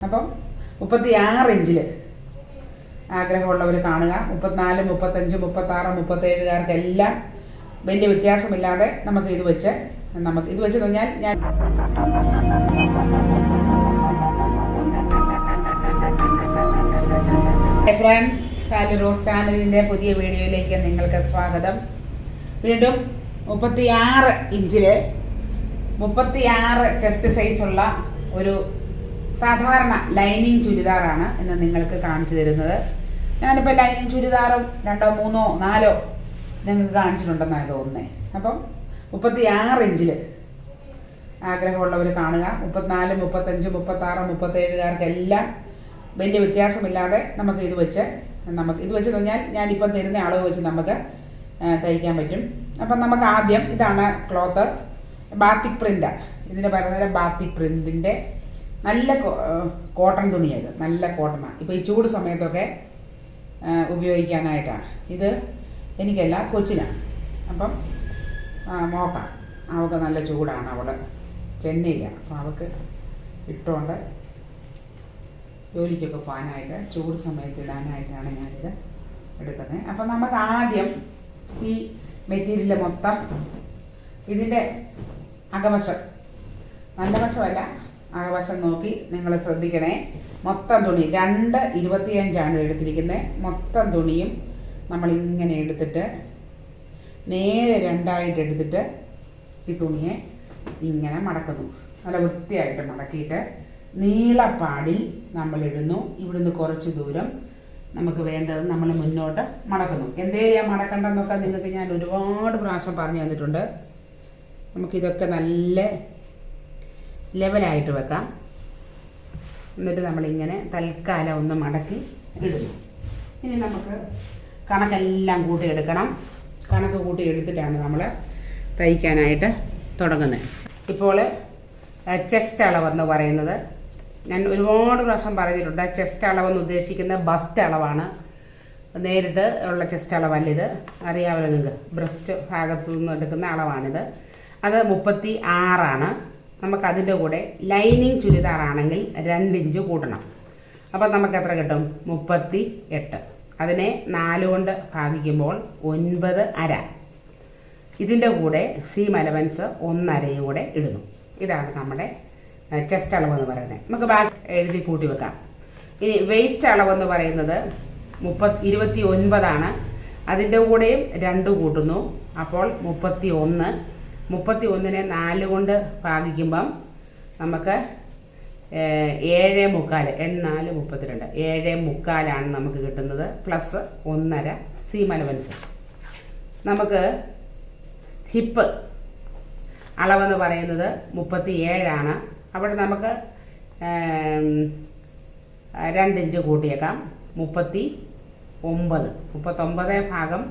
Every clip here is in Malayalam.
അപ്പം മുപ്പത്തി ആറ് ഇഞ്ചിൽ ആഗ്രഹമുള്ളവർ കാണുക. മുപ്പത്തിനാല് മുപ്പത്തഞ്ച് മുപ്പത്താറ് മുപ്പത്തേഴുകാർക്കെല്ലാം വലിയ വ്യത്യാസമില്ലാതെ നമുക്ക് ഇത് വെച്ച് നമുക്ക് ഇത് വെച്ച് കഴിഞ്ഞാൽ ഞാൻ ഫ്രണ്ട്സ് സാലി റോസ് ചാനലിന്റെ പുതിയ വീഡിയോയിലേക്ക് നിങ്ങൾക്ക് സ്വാഗതം. വീണ്ടും മുപ്പത്തിയാറ് ഇഞ്ചിൽ മുപ്പത്തിയാറ് ചെസ്റ്റ് സൈസുള്ള ഒരു സാധാരണ ലൈനിങ് ചുരിദാറാണ് എന്ന് നിങ്ങൾക്ക് കാണിച്ചു തരുന്നത്. ഞാനിപ്പോൾ ലൈനിങ് ചുരിദാറും രണ്ടോ മൂന്നോ നാലോ നിങ്ങൾക്ക് കാണിച്ചിട്ടുണ്ടെന്നാണ് തോന്നുന്നത് അപ്പം മുപ്പത്തി ആറ് ഇഞ്ചിൽ ആഗ്രഹമുള്ളവർ കാണുക. മുപ്പത്തിനാല് മുപ്പത്തഞ്ച് മുപ്പത്താറ് മുപ്പത്തേഴുകാർക്കെല്ലാം വലിയ വ്യത്യാസമില്ലാതെ നമുക്ക് ഇത് വെച്ച് നമുക്ക് ഇത് വെച്ച് കഴിഞ്ഞാൽ ഞാനിപ്പം തരുന്ന അളവ് വെച്ച് നമുക്ക് തയ്ക്കാൻ പറ്റും. അപ്പം നമുക്ക് ആദ്യം ഇതാണ് ക്ലോത്ത്. ബാത്തിക് പ്രിന്റ് ഇതിന് പറയുന്നത് ബാത്തിക് പ്രിന്റിന്റെ നല്ല കോട്ടൺ തുണിയത് നല്ല കോട്ടണാണ് ഇപ്പോൾ ഈ ചൂട് സമയത്തൊക്കെ ഉപയോഗിക്കാനായിട്ടാണ്. ഇത് എനിക്കല്ല കൊച്ചിനാണ് അപ്പം നോക്കാം അവൾക്ക് നല്ല ചൂടാണ് അവിടെ ചെന്നൈയിലാണ് അപ്പോൾ അവൾക്ക് ഇട്ടുകൊണ്ട് ജോലിക്കൊക്കെ പോകാനായിട്ട് ചൂട് സമയത്ത് ഇടാനായിട്ടാണ് ഞാനിത് എടുക്കുന്നത് അപ്പം നമുക്ക് ആദ്യം ഈ മെറ്റീരിയൽ മൊത്തം ഇതിന്റെ അകവശം. നല്ല വശമല്ല അകവശം നോക്കി നിങ്ങൾ ശ്രദ്ധിക്കണേ. മൊത്തം തുണി രണ്ട് ഇരുപത്തിയഞ്ചാണ് എടുത്തിരിക്കുന്നത് മൊത്തം തുണിയും നമ്മൾ ഇങ്ങനെ എടുത്തിട്ട് നേരെ രണ്ടായിട്ട് എടുത്തിട്ട് ഈ തുണിയെ ഇങ്ങനെ മടക്കുന്നു. നല്ല വൃത്തിയായിട്ട് മടക്കിയിട്ട് നീളപ്പാടിൽ നമ്മൾ ഇടുന്നു ഇവിടുന്ന് കുറച്ച് ദൂരം നമുക്ക് വേണ്ടത് നമ്മൾ മുന്നോട്ട് മടക്കുന്നു. എന്തേലും മടക്കണ്ടെന്നൊക്കെ നിങ്ങൾക്ക് ഞാൻ ഒരുപാട് പ്രാവശ്യം പറഞ്ഞു തന്നിട്ടുണ്ട്. നമുക്കിതൊക്കെ നല്ല ലെവലായിട്ട് വെക്കാം. എന്നിട്ട് നമ്മളിങ്ങനെ തൽക്കാലം ഒന്ന് മടക്കി ഇടുന്നു. ഇനി നമുക്ക് കണക്കെല്ലാം കൂട്ടിയെടുക്കണം. കണക്ക് കൂട്ടി എടുത്തിട്ടാണ് നമ്മൾ തയ്ക്കാനായിട്ട് തുടങ്ങുന്നത്. ഇപ്പോൾ ചെസ്റ്റ് അളവെന്ന് പറയുന്നത്. ഞാൻ ഒരുപാട് പ്രാവശ്യം പറഞ്ഞിട്ടുണ്ട് ചെസ്റ്റ് അളവെന്ന് ഉദ്ദേശിക്കുന്ന ബസ്റ്റ് അളവാണ്. നേരിട്ട് ഉള്ള ചെസ്റ്റ് അളവല്ല ഇത്. അറിയാമല്ലോ നിങ്ങൾക്ക് ബ്രസ്റ്റ് ഭാഗത്തു നിന്ന് എടുക്കുന്ന അളവാണിത്. അത് മുപ്പത്തി ആറാണ്. നമുക്കതിന്റെ കൂടെ ലൈനിങ് ചുരിദാറാണെങ്കിൽ രണ്ട് ഇഞ്ച് കൂട്ടണം. അപ്പം നമുക്ക് എത്ര കിട്ടും? മുപ്പത്തി എട്ട് അതിനെ നാല് കൊണ്ട് ഭാഗിക്കുമ്പോൾ ഒൻപത് അര. ഇതിന്റെ കൂടെ സീം അലവൻസ് ഒന്നരയും കൂടെ ഇടുന്നു. ഇതാണ് നമ്മുടെ ചെസ്റ്റ് അളവെന്ന് പറയുന്നത്. നമുക്ക് ബാക്ക് എഴുതി കൂട്ടി വെക്കാം. ഇനി വേസ്റ്റ് അളവെന്ന് പറയുന്നത് മുപ്പത് ഇരുപത്തി ഒൻപതാണ് അതിന്റെ കൂടെയും രണ്ട് കൂട്ടുന്നു. അപ്പോൾ മുപ്പത്തി ഒന്ന് മുപ്പത്തി ഒന്നിനെ നാല് കൊണ്ട് ഭാഗിക്കുമ്പം നമുക്ക് ഏഴ് മുക്കാൽ എണ്ണാൽ മുപ്പത്തിരണ്ട് ഏഴ് മുക്കാലാണ് നമുക്ക് കിട്ടുന്നത് പ്ലസ് ഒന്നര സീം അലവൻസ്. നമുക്ക് ഹിപ്പ് അളവെന്ന് പറയുന്നത് മുപ്പത്തി ഏഴാണ് അവിടെ നമുക്ക് രണ്ടിഞ്ച് കൂട്ടിയേക്കാം മുപ്പത്തി ഒമ്പത്. മുപ്പത്തൊമ്പത് ഭാഗം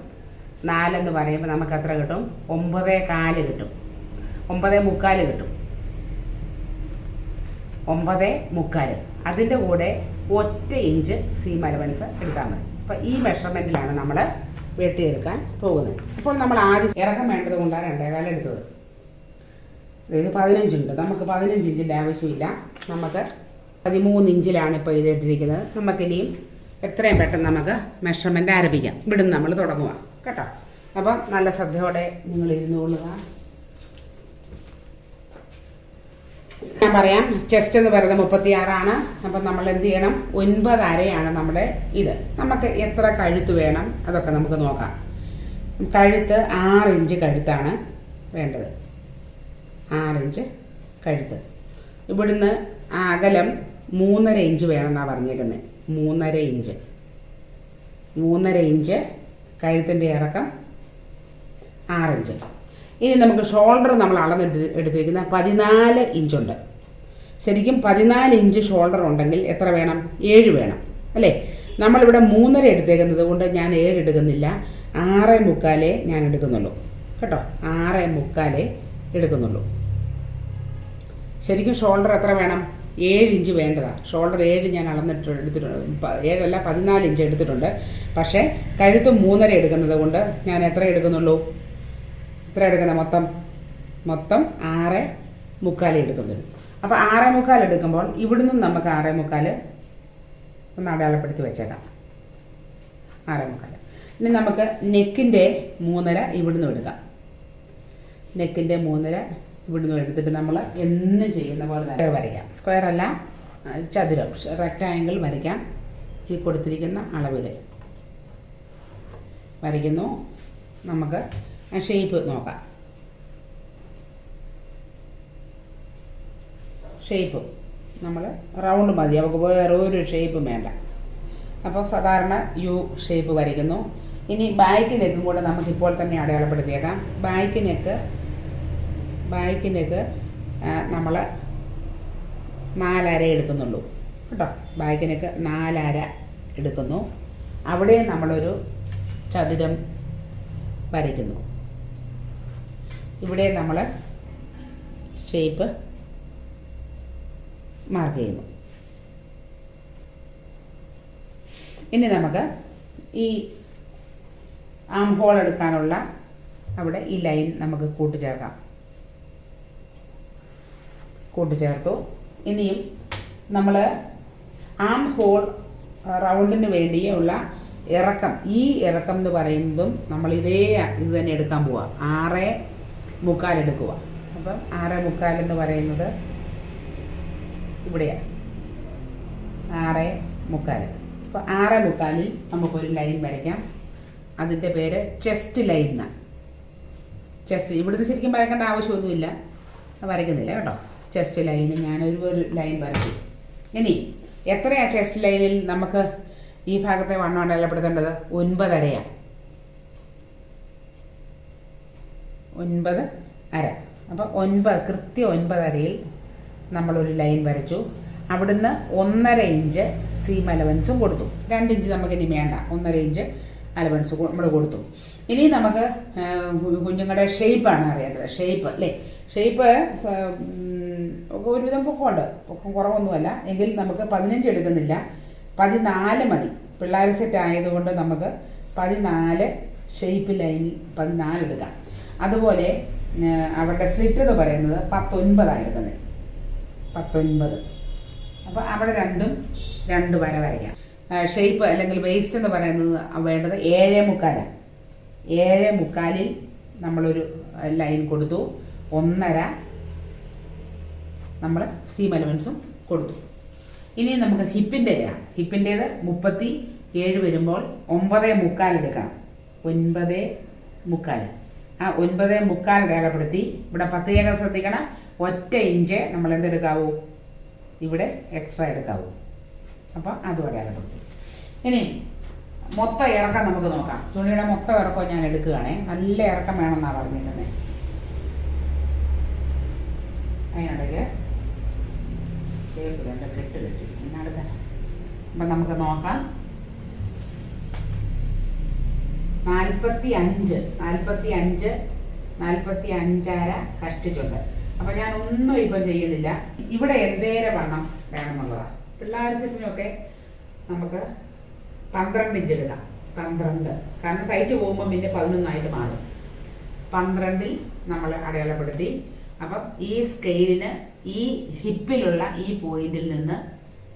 നാലെന്ന് പറയുമ്പോൾ നമുക്ക് എത്ര കിട്ടും? ഒമ്പതേ കാൽ കിട്ടും. ഒമ്പതേ മുക്കാൽ കിട്ടും. ഒമ്പതേ മുക്കാൽ അതിന്റെ കൂടെ ഒറ്റ ഇഞ്ച് സീം അലവൻസ് എടുത്താൽ മതി. അപ്പോൾ ഈ മെഷർമെന്റിലാണ് നമ്മൾ വെട്ടിയെടുക്കാൻ പോകുന്നത്. അപ്പോൾ നമ്മൾ ആദ്യം ഇറക്കം വേണ്ടത് കൊണ്ടാണ് രണ്ടേകാലം എടുത്തത്. ഇത് പതിനഞ്ചുണ്ട് നമുക്ക് പതിനഞ്ച് ഇഞ്ചിന്റെ ആവശ്യമില്ല. നമുക്ക് പതിമൂന്ന് ഇഞ്ചിലാണ് ഇപ്പോൾ ഇത് ഇട്ടിരിക്കുന്നത് നമുക്കിനിയും എത്രയും പെട്ടെന്ന് നമുക്ക് മെഷർമെന്റ് ആരംഭിക്കാം. ഇവിടുന്ന് നമ്മൾ തുടങ്ങുക കേട്ടോ? അപ്പം നല്ല ശ്രദ്ധയോടെ നിങ്ങൾ ഇരുന്നുകൊള്ളുക ഞാൻ പറയാം ചെസ്റ്റ് എന്ന് പറയുന്നത് മുപ്പത്തിയാറാണ്. അപ്പം നമ്മൾ എന്ത് ചെയ്യണം? ഒൻപത് അരയാണ് നമ്മുടെ ഇത്. നമുക്ക് എത്ര കഴുത്ത് വേണം? അതൊക്കെ നമുക്ക് നോക്കാം. കഴുത്ത് ആറ് ഇഞ്ച് കഴുത്താണ് വേണ്ടത്. ആറിഞ്ച് കഴുത്ത്. ഇവിടുന്ന് അകലം മൂന്നര ഇഞ്ച് വേണമെന്നാണ് പറഞ്ഞേക്കുന്നത് മൂന്നര ഇഞ്ച്. മൂന്നര ഇഞ്ച് കഴുത്തിന്റെ ഇറക്കം ആറിഞ്ച് ഇനി നമുക്ക് ഷോൾഡർ നമ്മൾ അളന്ന് എടുത്തിരിക്കുന്ന പതിനാല് ഇഞ്ചുണ്ട് ശരിക്കും പതിനാല് ഇഞ്ച് ഷോൾഡർ ഉണ്ടെങ്കിൽ എത്ര വേണം? ഏഴ് വേണം. അല്ലേ? നമ്മളിവിടെ മൂന്നര എടുത്തേക്കുന്നത് കൊണ്ട് ഞാൻ ഏഴ് എടുക്കുന്നില്ല. ആറ് മുക്കാലേ ഞാൻ എടുക്കുന്നുള്ളൂ. കേട്ടോ? ആറ് മുക്കാലേ എടുക്കുന്നുള്ളൂ. ശരിക്കും ഷോൾഡർ എത്ര വേണം? ഏഴ് ഇഞ്ച് വേണ്ടതാണ് ഷോൾഡർ ഏഴ് ഞാൻ അളന്നിട്ട് എടുത്തിട്ടുണ്ട്. ഏഴല്ല പതിനാല് ഇഞ്ച് എടുത്തിട്ടുണ്ട്. പക്ഷേ കഴുത്ത് മൂന്നര എടുക്കുന്നത് കൊണ്ട് ഞാൻ എത്ര എടുക്കുന്നുള്ളൂ? എത്ര എടുക്കുന്നത് മൊത്തം? മൊത്തം ആറ് മുക്കാൽ എടുക്കുന്നുള്ളൂ. അപ്പോൾ ആറേ മുക്കാൽ എടുക്കുമ്പോൾ ഇവിടുന്ന് നമുക്ക് ആറേ മുക്കാൽ ഒന്ന് അടയാളപ്പെടുത്തി വെച്ചേക്കാം. ആറേ മുക്കാൽ. ഇനി നമുക്ക് നെക്കിന്റെ മൂന്നര ഇവിടുന്ന് എടുക്കാം. നെക്കിന്റെ മൂന്നര ഇവിടുന്ന് എടുത്തിട്ട് നമ്മൾ എന്നും ചെയ്യുന്ന പോലെ തന്നെ വരയ്ക്കാം. സ്ക്വയർ അല്ല ചതുരം. റെക്റ്റാങ്കിൾ വരയ്ക്കാം. ഈ കൊടുത്തിരിക്കുന്ന അളവിൽ വരയ്ക്കുന്നു. നമുക്ക് ഷേപ്പ് നോക്കാം. ഷേപ്പ് നമ്മൾ റൗണ്ട് മതി. നമുക്ക് വേറെ ഒരു ഷേപ്പും വേണ്ട. അപ്പോൾ സാധാരണ യു ഷേപ്പ് വരയ്ക്കുന്നു. ഇനി ബാക്ക് നെക്കും കൂടെ നമുക്കിപ്പോൾ തന്നെ അടയാളപ്പെടുത്തിയേക്കാം. ബാക്ക് നെക്ക് ബാക്ക് നെക്ക് നമ്മൾ നാലര എടുക്കുന്നുള്ളൂ. കേട്ടോ? ബാഗിനൊക്കെ നെക്ക് നാലര എടുക്കുന്നു. അവിടെ നമ്മളൊരു ചതുരം വരയ്ക്കുന്നു. ഇവിടെ നമ്മൾ ഷേപ്പ് മാർക്ക് ചെയ്യുന്നു. ഇനി നമുക്ക് ഈ ആം ഹോൾ എടുക്കാനുള്ള അവിടെ ഈ ലൈൻ നമുക്ക് കൂട്ടിച്ചേർക്കാം. കൂട്ടിച്ചേർത്തു. ഇനിയും നമ്മൾ ആം ഹോൾ റൗണ്ടിന് വേണ്ടിയുള്ള ഇറക്കം ഈ ഇറക്കം എന്ന് പറയുന്നതും നമ്മൾ ഇതേ ഇത് തന്നെ എടുക്കാൻ പോവുക ആറ് മുക്കാൽ എടുക്കുക അപ്പം ആറ് മുക്കാൽ എന്ന് പറയുന്നത് ഇവിടെയാണ് ആറ് മുക്കാൽ. അപ്പോൾ ആറ് മുക്കാലിൽ നമുക്കൊരു ലൈൻ വരയ്ക്കാം. അതിന്റെ പേര് ചെസ്റ്റ് ലൈൻ എന്നാണ്. ചെസ്റ്റ് ഇവിടുന്ന് ശരിക്കും വരക്കേണ്ട ആവശ്യമൊന്നുമില്ല. വരയ്ക്കുന്നില്ല കേട്ടോ. ചെസ്റ്റ് ലൈന് ഞാൻ ഒരു ലൈൻ വരച്ചു. ഇനി എത്രയാ ചെസ്റ്റ് ലൈനിൽ നമുക്ക് ഈ ഭാഗത്തെ വണ്ണം അടയാളപ്പെടുത്തേണ്ടത്? ഒൻപതരയാണ് ഒൻപത് അര. അപ്പോൾ ഒൻപത് കൃത്യം ഒൻപതരയിൽ നമ്മളൊരു ലൈൻ വരച്ചു. അവിടുന്ന് ഒന്നര ഇഞ്ച് സീം അലവൻസും കൊടുത്തു. രണ്ട് ഇഞ്ച് നമുക്കിനി വേണ്ട. ഒന്നര ഇഞ്ച് അലവൻസ് നമ്മൾ കൊടുത്തു. ഇനി നമുക്ക് കുഞ്ഞുങ്ങളുടെ ഷേപ്പാണ് അറിയേണ്ടത്. ഷേപ്പ് അല്ലേ? ഷേപ്പ് ഒരുവിധം പൊക്കമുണ്ട്. പൊക്കം കുറവൊന്നുമല്ല. എങ്കിൽ നമുക്ക് പതിനഞ്ച് എടുക്കുന്നില്ല. പതിനാല് മതി. പിള്ളേർ സെറ്റ് ആയതുകൊണ്ട് നമുക്ക് പതിനാല് ഷേപ്പ് ലൈൻ പതിനാല് എടുക്കാം. അതുപോലെ അവരുടെ സ്ലിറ്റ് എന്ന് പറയുന്നത് പത്തൊൻപതാണ് എടുക്കുന്നത്. പത്തൊൻപത്. അപ്പോൾ അവിടെ രണ്ടും രണ്ട് വര വരയ്ക്കാം. ഷേപ്പ് അല്ലെങ്കിൽ വേസ്റ്റ് എന്ന് പറയുന്നത് വേണ്ടത് ഏഴേ മുക്കാലാണ് ഏഴേ മുക്കാലിൽ നമ്മളൊരു ലൈൻ കൊടുത്തു. ഒന്നര നമ്മൾ സീം എലമെൻസും കൊടുത്തു. ഇനി നമുക്ക് ഹിപ്പിന്റെ ഹിപ്പിന്റേത് മുപ്പത്തി ഏഴ് വരുമ്പോൾ ഒമ്പതേ മുക്കാൽ എടുക്കണം. ഒൻപതേ മുക്കാൽ. ആ ഒൻപതേ മുക്കാൽ രേഖപ്പെടുത്തി ഇവിടെ പ്രത്യേകം ശ്രദ്ധിക്കണം. ഒറ്റ ഇഞ്ച് നമ്മൾ എന്തെടുക്കാവൂ ഇവിടെ എക്സ്ട്രാ എടുക്കാവൂ. അപ്പോൾ അതും അടയാളപ്പെടുത്തി ഇനി മൊത്തം ഇറക്കം നമുക്ക് നോക്കാം. തുണിയുടെ മൊത്തം ഇറക്കം ഞാൻ എടുക്കുകയാണേ. നല്ല ഇറക്കം വേണമെന്നാണ് പറഞ്ഞിരുന്നത്. അതിനിടയ്ക്ക് ടേപ്പിൽ എന്റെ കെട്ട് കെട്ടി അപ്പം നമുക്ക് നോക്കാം. നാൽപ്പത്തി അഞ്ച് നാൽപ്പത്തി അഞ്ച് നാൽപ്പത്തി അഞ്ചര കഷ്ടിച്ചുണ്ട് ഞാൻ ഒന്നും ഇപ്പം ചെയ്യുന്നില്ല. ഇവിടെ എന്തേരെ വണ്ണം വേണമെന്നുള്ളതാണ് പിള്ളേർ സെറ്റിനൊക്കെ നമുക്ക് പന്ത്രണ്ട് ഇഞ്ച് എടുക്കാം പന്ത്രണ്ട്. കാരണം തയ്ച്ചു പോകുമ്പോൾ പിന്നെ പതിനൊന്നായിട്ട് മാറും. പന്ത്രണ്ടിൽ നമ്മൾ അടയാളപ്പെടുത്തി അപ്പം ഈ സ്കെയിലിന് ഈ ഹിപ്പിലുള്ള ഈ പോയിന്റിൽ നിന്ന്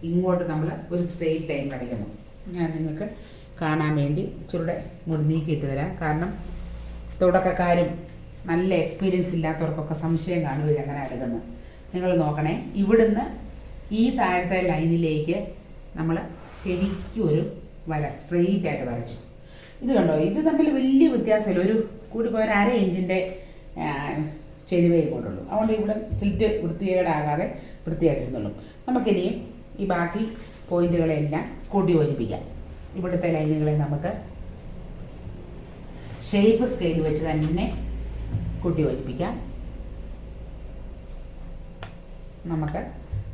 ഇങ്ങോട്ട് നമ്മൾ ഒരു സ്ട്രെയിറ്റ് ലൈൻ വരയ്ക്കുന്നു. ഞാൻ നിങ്ങൾക്ക് കാണാൻ വേണ്ടി ഇച്ചിരൂടെ മുടി നീക്കിയിട്ട് തരാം കാരണം തുടക്കക്കാരും നല്ല എക്സ്പീരിയൻസ് ഇല്ലാത്തവർക്കൊക്കെ സംശയം കാണും ഇത് എങ്ങനെ എടുക്കുന്നത് നിങ്ങൾ നോക്കണേ ഇവിടുന്ന് ഈ താഴത്തെ ലൈനിലേക്ക് നമ്മൾ ശരിക്കും ഒരു വര സ്ട്രെയിറ്റ് ആയിട്ട് വരച്ചു. ഇത് കണ്ടോ? ഇത് തമ്മിൽ വലിയ വ്യത്യാസമില്ല. ഒരു കൂടി പോയ അര ഇഞ്ചിന്റെ ചെരിവേ കൊണ്ടുള്ളൂ. അതുകൊണ്ട് ഇവിടെ സിൽറ്റ് വൃത്തികേടാകാതെ വൃത്തിയായിട്ടിരുന്നുള്ളൂ നമുക്കിനി ഈ ബാക്കി പോയിന്റുകളെല്ലാം കൂട്ടി യോജിപ്പിക്കാം ഇവിടുത്തെ ലൈനുകളെ നമുക്ക് ഷേപ്പ് സ്കെയിൽ വെച്ച് തന്നെ കൂട്ടി യോജിപ്പിക്കാം നമുക്ക്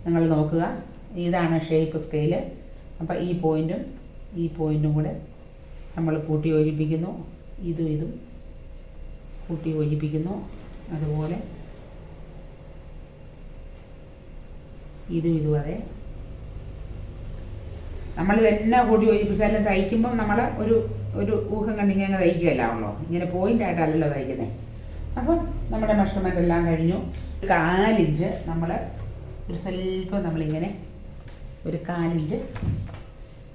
നിങ്ങൾ നോക്കുക ഇതാണ് ഷേപ്പ് സ്കെയിൽ അപ്പോൾ ഈ പോയിന്റും ഈ പോയിന്റും കൂടെ നമ്മൾ കൂട്ടി യോജിപ്പിക്കുന്നു ഇതും ഇതും കൂട്ടി യോജിപ്പിക്കുന്നു അതുപോലെ ഇതും ഇതുവരെ നമ്മൾ തന്നെ കൂടി യോജിപ്പിച്ചാലും തയ്ക്കുമ്പം നമ്മൾ ഒരു ഒരു ഊഹം കണ്ടിങ്ങനെ തയ്ക്കുകയല്ലാണല്ലോ ഇങ്ങനെ പോയിന്റ് ആയിട്ടല്ലല്ലോ തയ്ക്കുന്നത് അപ്പം നമ്മുടെ മെഷർമെന്റ് എല്ലാം കഴിഞ്ഞു. കാലിഞ്ച് നമ്മൾ ഒരു സ്വല്പം നമ്മളിങ്ങനെ ഒരു കാലിഞ്ച്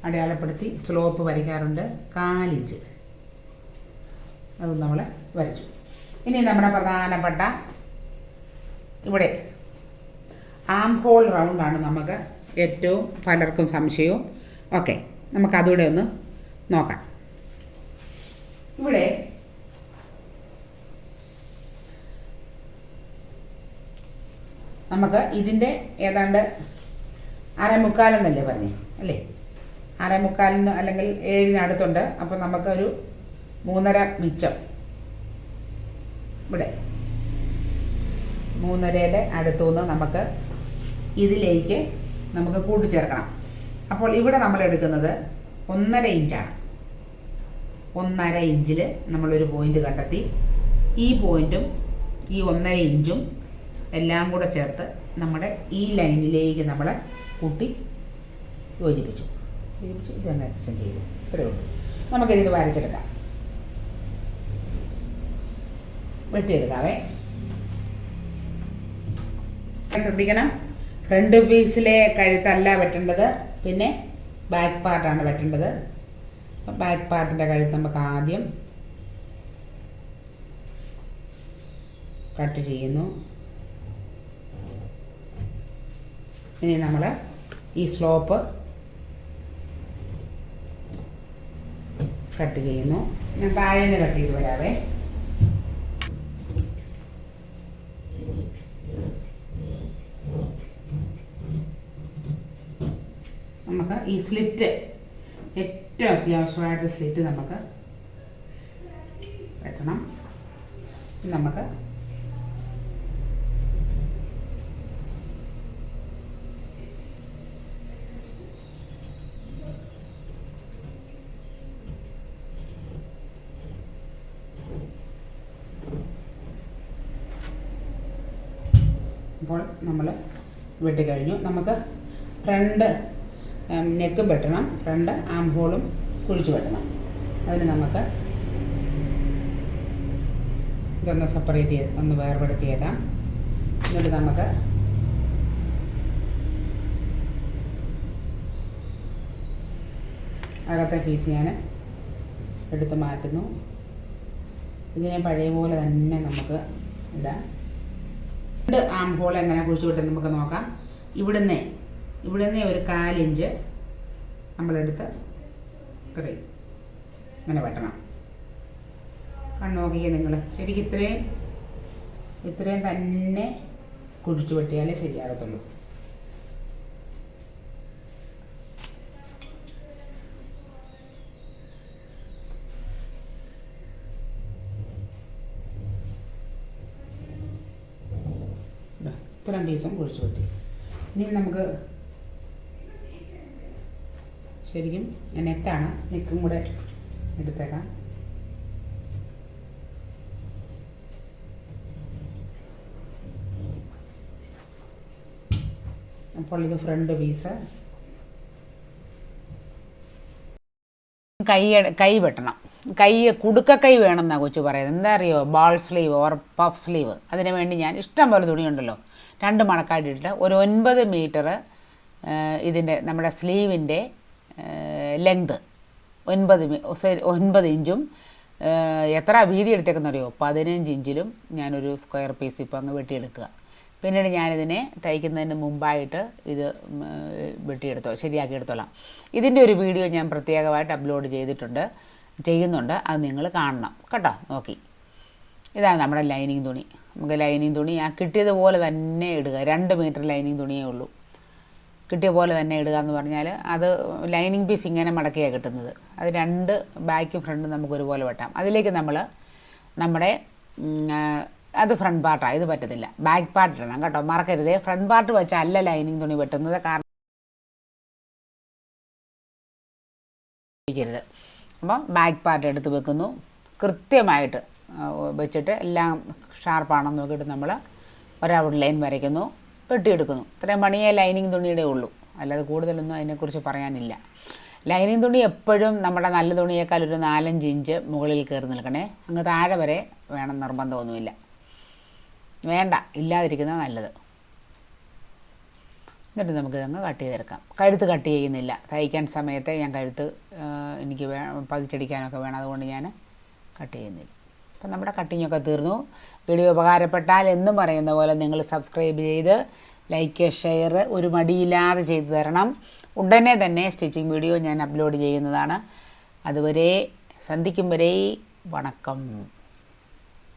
അടയാളപ്പെടുത്തി സ്ലോപ്പ് വരയ്ക്കാറുണ്ട്. കാലിഞ്ച്. അത് നമ്മൾ വരച്ചു. ഇനി നമ്മുടെ പ്രധാനപ്പെട്ട ഇവിടെ ആം ഹോൾ റൗണ്ടാണ് നമുക്ക് ഏറ്റവും പലർക്കും സംശയവും. ഓക്കെ നമുക്കതുകൂടെ ഒന്ന് നോക്കാം. ഇവിടെ നമുക്ക് ഇതിന്റെ ഏതാണ്ട് അരമുക്കാലെന്നല്ലേ പറഞ്ഞു? അല്ലേ? അരമുക്കാലിന് അല്ലെങ്കിൽ ഏഴിനടുത്തുണ്ട്. അപ്പോൾ നമുക്കൊരു മൂന്നര മിച്ചം. ഇവിടെ. മൂന്നരയുടെ അടുത്തുനിന്ന് നമുക്ക് ഇതിലേക്ക് നമുക്ക് കൂട്ടിച്ചേർക്കണം. അപ്പോൾ ഇവിടെ നമ്മൾ എടുക്കുന്നത് ഒന്നര ഇഞ്ചാണ്. ഒന്നര ഇഞ്ചിൽ നമ്മളൊരു പോയിന്റ് കണ്ടെത്തി. ഈ പോയിന്റും ഈ ഒന്നര ഇഞ്ചും എല്ലാം കൂടെ ചേർത്ത് നമ്മുടെ ഈ ലൈനിലേക്ക് നമ്മൾ കൂട്ടി യോജിപ്പിച്ചു. യോജിപ്പിച്ച് ഇതങ്ങ് എക്സ്റ്റെൻഡ് ചെയ്തു. ഇത്രയേ ഉള്ളൂ. നമുക്കിത് വരച്ചെടുക്കാം. വെട്ടിയെടുക്കാവേ ശ്രദ്ധിക്കണം. ഫ്രണ്ട് പീസിലെ കഴുത്തല്ല വെട്ടേണ്ടത് പിന്നെ ബാക്ക് പാർട്ടാണ് വെട്ടേണ്ടത്. ബാക്ക് പാർട്ടിന്റെ കഴുത്ത് നമുക്ക് ആദ്യം കട്ട് ചെയ്യുന്നു. ഇനി നമ്മൾ ഈ സ്ലോപ്പ് കട്ട് ചെയ്യുന്നു. ഞാൻ താഴേന്ന് കട്ട് ചെയ്ത് വരാവേ നമുക്ക് ഈ സ്ലിറ്റ് ഏറ്റവും അത്യാവശ്യമായിട്ട് സ്ലിറ്റ് നമുക്ക് വെട്ടണം. നമുക്ക് അപ്പോൾ നമ്മൾ വെട്ടി വെട്ടിക്കഴിഞ്ഞു നമുക്ക് ഫ്രണ്ട് നെക്കും വെട്ടണം. രണ്ട് ആം ഹോളും കുഴിച്ചു വെട്ടണം. അതിന് നമുക്ക് ഇതൊന്ന് സെപ്പറേറ്റ് ചെയ്ത് ഒന്ന് വേർപെടുത്തിയേക്കാം. എന്നിട്ട് നമുക്ക് അകത്തെ പീസ് ഞാൻ എടുത്ത് മാറ്റുന്നു. ഇതിനെ പഴയ പോലെ തന്നെ നമുക്ക് ഇടാം. രണ്ട് ആം ഹോൾ എങ്ങനെ കുഴിച്ചു വിട്ടെന്ന് നമുക്ക് നോക്കാം. ഇവിടുന്ന് ഇവിടുന്ന് ഒരു കാലിഞ്ച് നമ്മളെടുത്ത് ഇത്രയും ഇങ്ങനെ വെട്ടണം. കണ്ണു നോക്കിയേ നിങ്ങൾ ശരിക്കും ഇത്രയും ഇത്രയും തന്നെ കുഴിച്ചു വെട്ടിയാലേ ശരിയാകത്തുള്ളൂ. ഇത്രയും പീസും കുഴിച്ചു വെട്ടി. ഇനി നമുക്ക് ശരിക്കും നെക്കാണ് നെക്കും കൂടെ എടുത്തേക്കാം. അപ്പോൾ ഇത് ഫ്രണ്ട് പീസ് കൈ കൈ വെട്ടണം. കൈ കുടുക്ക കൈ വേണമെന്നാണ് കൊച്ചു പറയുന്നത്. എന്താ അറിയോ? Ball sleeve or puff sleeve അതിന് വേണ്ടി ഞാൻ ഇഷ്ടം പോലെ തുണിയുണ്ടല്ലോ. രണ്ട് മണക്കാട്ടിട്ട് ഒരു ഒൻപത് മീറ്റർ ഇതിന്റെ നമ്മുടെ സ്ലീവിന്റെ ലെങ്ത് ഒൻപത് ഒൻപത് ഇഞ്ചും. എത്ര വീതി എടുത്തേക്കുന്നറിയോ? പതിനഞ്ച് ഇഞ്ചിലും ഞാനൊരു സ്ക്വയർ പീസ് ഇപ്പോൾ അങ്ങ് വെട്ടിയെടുക്കുക. പിന്നീട് ഞാനിതിനെ തയ്ക്കുന്നതിന് മുമ്പായിട്ട് ഇത് വെട്ടിയെടുത്തോ ശരിയാക്കി എടുത്തോളാം. ഇതിന്റെ ഒരു വീഡിയോ ഞാൻ പ്രത്യേകമായിട്ട് അപ്ലോഡ് ചെയ്തിട്ടുണ്ട് ചെയ്യുന്നുണ്ട്. അത് നിങ്ങൾ കാണണം. കേട്ടോ? നോക്കി. ഇതാണ് നമ്മുടെ ലൈനിങ് തുണി. നമുക്ക് ലൈനിങ് തുണി ആ കിട്ടിയതുപോലെ തന്നെ ഇടുക. രണ്ട് മീറ്റർ ലൈനിങ് തുണിയേ ഉള്ളൂ. കിട്ടിയ പോലെ തന്നെ ഇടുക എന്ന് പറഞ്ഞാൽ അത് ലൈനിങ് പീസ് ഇങ്ങനെ മടക്കിയാണ് കിട്ടുന്നത്. അത് രണ്ട് ബാക്കും ഫ്രണ്ടും നമുക്ക് ഒരുപോലെ വെട്ടാം. അതിലേക്ക് നമ്മൾ നമ്മുടെ അത് ഫ്രണ്ട് പാർട്ടാണ് ഇത് പറ്റത്തില്ല. ബാക്ക് പാർട്ട് ഇടണം കേട്ടോ മറക്കരുത്. ഫ്രണ്ട് പാർട്ട് വെച്ചല്ല ലൈനിങ് തുണി വെട്ടുന്നത് കാരണം ഇരിക്കരുത്. അപ്പം ബാക്ക് പാർട്ട് എടുത്ത് വെക്കുന്നു. കൃത്യമായിട്ട് വെച്ചിട്ട് എല്ലാം ഷാർപ്പാണെന്ന് നോക്കിയിട്ട് നമ്മൾ ഒരൗട്ട് ലൈൻ വരയ്ക്കുന്നു. വെട്ടിയെടുക്കുന്നു. ഇത്രയും പണിയേ ലൈനിങ് തുണിയുടെ ഉള്ളൂ. അല്ലാതെ കൂടുതലൊന്നും അതിനെക്കുറിച്ച് പറയാനില്ല. ലൈനിങ് തുണി എപ്പോഴും നമ്മുടെ നല്ല തുണിയേക്കാൾ ഒരു നാലഞ്ച് ഇഞ്ച് മുകളിൽ കയറി നിൽക്കണേ. അങ്ങ് താഴെ വരെ വേണം നിർബന്ധമൊന്നുമില്ല. വേണ്ട ഇല്ലാതിരിക്കുന്നത് നല്ലത്. എന്നിട്ട് നമുക്ക് ഇതങ്ങ് കട്ട് ചെയ്തെടുക്കാം. കഴുത്ത് കട്ട് ചെയ്യുന്നില്ല. തയ്ക്കാൻ സമയത്തെ ഞാൻ കഴുത്ത് എനിക്ക് വേ പതിച്ചടിക്കാനൊക്കെ വേണം. അതുകൊണ്ട് ഞാൻ കട്ട് ചെയ്യുന്നില്ല. അപ്പം നമ്മുടെ കട്ടിങ്ങൊക്കെ തീർന്നു. വീഡിയോ ഉപകാരപ്പെട്ടാൽ എന്നും പറയുന്ന പോലെ നിങ്ങൾ സബ്സ്ക്രൈബ് ചെയ്ത് ലൈക്ക് ഷെയർ ഒരു മടിയില്ലാതെ ചെയ്തു തരണം. ഉടനെ തന്നെ സ്റ്റിച്ചിങ് വീഡിയോ ഞാൻ അപ്ലോഡ് ചെയ്യുന്നതാണ്. അതുവരെ സന്ധിക്കും വരെ വണക്കം.